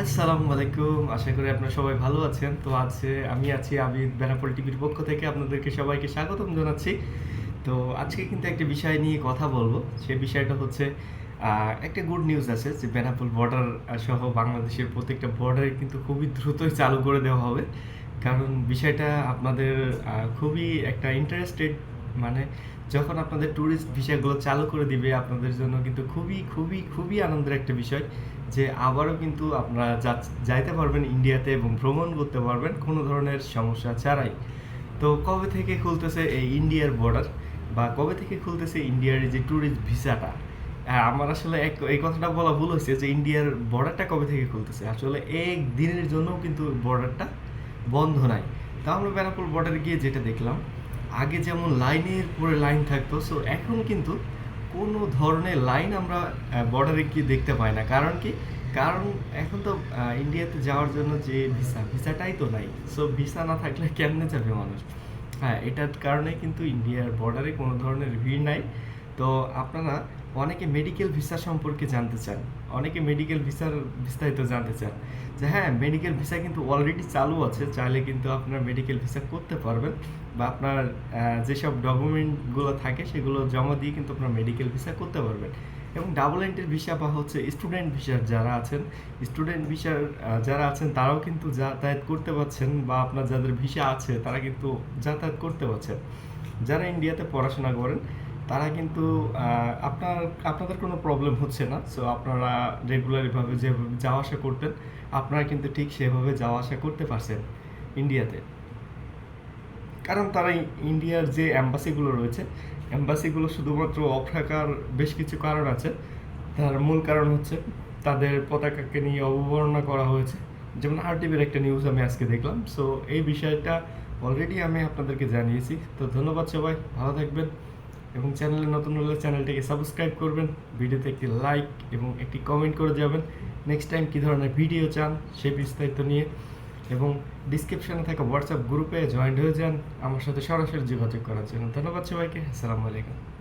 আসসালামু আলাইকুম। আশা করি আপনারা সবাই ভালো আছেন। তো আছে আমি আছি আবিদ বেনাপোল টিভির পক্ষ থেকে। আপনাদেরকে সবাইকে স্বাগতম জানাচ্ছি। তো আজকে কিন্তু একটা বিষয় নিয়ে কথা বলব। সে বিষয়টা হচ্ছে একটা গুড নিউজ আছে যে বেনাপোল বর্ডার সহ বাংলাদেশের প্রত্যেকটা বর্ডারে কিন্তু খুবই দ্রুতই চালু করে দেওয়া হবে। কারণ বিষয়টা আপনাদের খুবই একটা ইন্টারেস্টেড মানে যখন আপনাদের ট্যুরিস্ট ভিসাগুলো চালু করে দিবে, আপনাদের জন্য কিন্তু খুবই খুবই খুবই আনন্দের একটা বিষয় যে আবারও কিন্তু আপনারা যাইতে পারবেন ইন্ডিয়াতে এবং ভ্রমণ করতে পারবেন কোনো ধরনের সমস্যা ছাড়াই। তো কবে থেকে খুলতেছে এই ইন্ডিয়ার বর্ডার বা কবে থেকে খুলতেছে ইন্ডিয়ার যে ট্যুরিস্ট ভিসাটা আমার আসলে এক, এই কথাটা বলা ভুল হয়েছে যে ইন্ডিয়ার বর্ডারটা কবে থেকে খুলতেছে? আসলে এক দিনের জন্যও কিন্তু বর্ডারটা বন্ধ নাই। তো আমরা বেনাপোল বর্ডারে গিয়ে যেটা দেখলাম আগে যেমন লাইনের পরে লাইন থাকতো সো এখন কিন্তু কোনো ধরনের লাইন আমরা বর্ডারে গিয়ে দেখতে পাই না। কারণ কি? কারণ এখন তো ইন্ডিয়াতে যাওয়ার জন্য যে ভিসা ভিসাটাই তো নাই। সো ভিসা না থাকলে কেমনে যাবে মানুষ? হ্যাঁ এটার কারণে কিন্তু ইন্ডিয়ার বর্ডারে কোনো ধরনের ভিড় নাই। তো আপনারা অনেকে মেডিকেল ভিসা সম্পর্কে জানতে চান, অনেকে মেডিকেল ভিসার বিস্তারিত জানতে চান। যে হ্যাঁ মেডিকেল ভিসা কিন্তু অলরেডি চালু আছে, চাইলে কিন্তু আপনার মেডিকেল ভিসা করতে পারবেন বা আপনার যেসব ডকুমেন্টগুলো থাকে সেগুলো জমা দিয়ে কিন্তু আপনার মেডিকেল ভিসা করতে পারবেন। এবং ডাবল এন্ট্রির ভিসা বা হচ্ছে স্টুডেন্ট ভিসার যারা আছেন স্টুডেন্ট ভিসার যারা আছেন তারাও কিন্তু যাতায়াত করতে পারছেন বা আপনার যাদের ভিসা আছে তারা কিন্তু যাতায়াত করতে পারছেন। যারা ইন্ডিয়াতে পড়াশোনা করেন তারা কিন্তু আপনার, আপনাদের কোনো প্রবলেম হচ্ছে না। সো আপনারা রেগুলারভাবে যেভাবে যাওয়া আসা করতেন, আপনারা কিন্তু ঠিক সেভাবে যাওয়া আসা করতে পারছেন ইন্ডিয়াতে কারণ তারা ইন্ডিয়ার যে অ্যাম্বাসিগুলো রয়েছে অ্যাম্বাসিগুলো শুধুমাত্র অফ রাখার বেশ কিছু কারণ আছে। তার মূল কারণ হচ্ছে, তাদের পতাকাকে নিয়ে অবমাননা করা হয়েছে। যেমন আরটিভির একটা নিউজ আমি আজকে দেখলাম। সো এই বিষয়টা অলরেডি আমি আপনাদেরকে জানিয়েছি। তো ধন্যবাদ সবাই, ভালো থাকবেন। এবং চ্যানেলে নতুন হলে চ্যানেলটিকে সাবস্ক্রাইব করবেন, ভিডিওতে একটি লাইক এবং একটি কমেন্ট করে যাবেন। নেক্সট টাইম কী ধরনের ভিডিও চান সেই বিস্তারিত নিয়ে। এবং ডিসক্রিপশানে থাকা হোয়াটসঅ্যাপ গ্রুপে জয়েন্ট হয়ে যান, আমার সাথে সরাসরি যোগাযোগ করার জন্য। ধন্যবাদ সবাইকে, আসসালামু আলাইকুম।